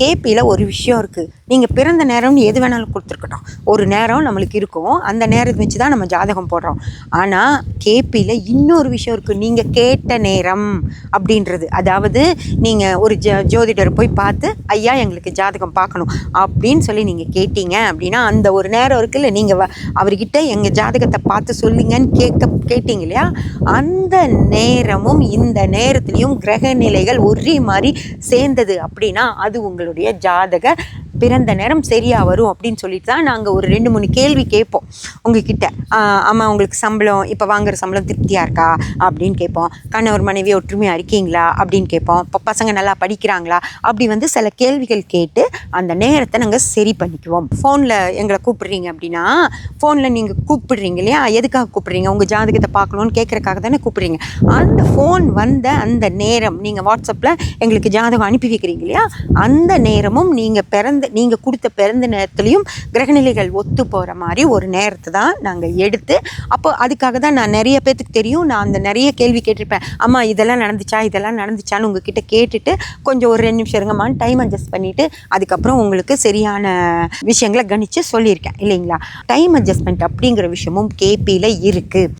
கேபியில் ஒரு விஷயம் இருக்குது நீங்கள் பிறந்த நேரம்னு எது வேணாலும் கொடுத்துருக்கட்டும். ஒரு நேரம் நம்மளுக்கு இருக்கும். அந்த நேரத்தை வச்சு தான் நம்ம ஜாதகம் போடுறோம். ஆனால் கேபியில் இன்னொரு விஷயம் இருக்குது நீங்கள் கேட்ட நேரம் அப்படின்றது. அதாவது நீங்கள் ஒரு ஜ ஜோதிடர் போய் பார்த்து ஐயா எங்களுக்கு ஜாதகம் பார்க்கணும். அப்படின்னு சொல்லி நீங்கள் கேட்டீங்க அப்படின்னா அந்த ஒரு நேரம் இருக்குல்ல நீங்கள் வ அவர்கிட்ட எங்கள் ஜாதகத்தை பார்த்து சொல்லுங்கன்னு கேட்க கேட்டீங்க இல்லையா? அந்த நேரமும் இந்த நேரத்துலேயும் கிரக நிலைகள் ஒரே மாதிரி சேர்ந்தது அப்படின்னா அது உங்களுக்கு உங்களுடைய ஜாதக பிறந்த நேரம் சரியாக வரும் அப்படின்னு சொல்லிட்டு தான் நாங்கள் ஒரு ரெண்டு மூணு கேள்வி கேட்போம் உங்ககிட்ட. ஆமாம் உங்களுக்கு சம்பளம் இப்போ வாங்குற சம்பளம் திருப்தியாக இருக்கா? அப்படின்னு கேட்போம். கணவர் மனைவி ஒற்றுமையாக இருக்கீங்களா? அப்படின்னு கேட்போம். இப்போ பசங்க நல்லா படிக்கிறாங்களா? அப்படி வந்து சில கேள்விகள் கேட்டு அந்த நேரத்தை நாங்கள் சரி பண்ணிக்குவோம். ஃபோனில் எங்களை கூப்பிடுறீங்க அப்படின்னா ஃபோனில் நீங்கள் கூப்பிடுறீங்க இல்லையா? எதுக்காக கூப்பிடுறீங்க? உங்கள் ஜாதகத்தை பார்க்கணுன்னு கேட்குறக்காக தானே கூப்பிடுறீங்க. அந்த ஃபோன் வந்த அந்த நேரம் நீங்கள் வாட்ஸ்அப்பில் எங்களுக்கு ஜாதகம் அனுப்பி வைக்கிறீங்க இல்லையா? அந்த நேரமும் நீங்கள் பிறந்த நீங்கள் கொடுத்த பிறந்த நேரத்துலையும் கிரகநிலைகள் ஒத்து போகிற மாதிரி ஒரு நேரத்தை தான் நாங்கள் எடுத்து அப்போ அதுக்காக தான் நான் நிறைய பேர்த்துக்கு தெரியும். நான் அந்த நிறைய கேள்வி கேட்டிருப்பேன். அம்மா இதெல்லாம் நடந்துச்சா? இதெல்லாம் நடந்துச்சான்னு உங்ககிட்ட கேட்டுட்டு கொஞ்சம் ஒரு ரெண்டு நிமிஷம் இருங்கம்மான்னு டைம் அட்ஜஸ்ட் பண்ணிவிட்டு அதுக்கப்புறம் உங்களுக்கு சரியான விஷயங்களை கணித்து சொல்லியிருக்கேன். இல்லைங்களா? டைம் அட்ஜஸ்ட்மெண்ட் அப்படிங்கிற விஷயமும் கேபியில் இருக்குது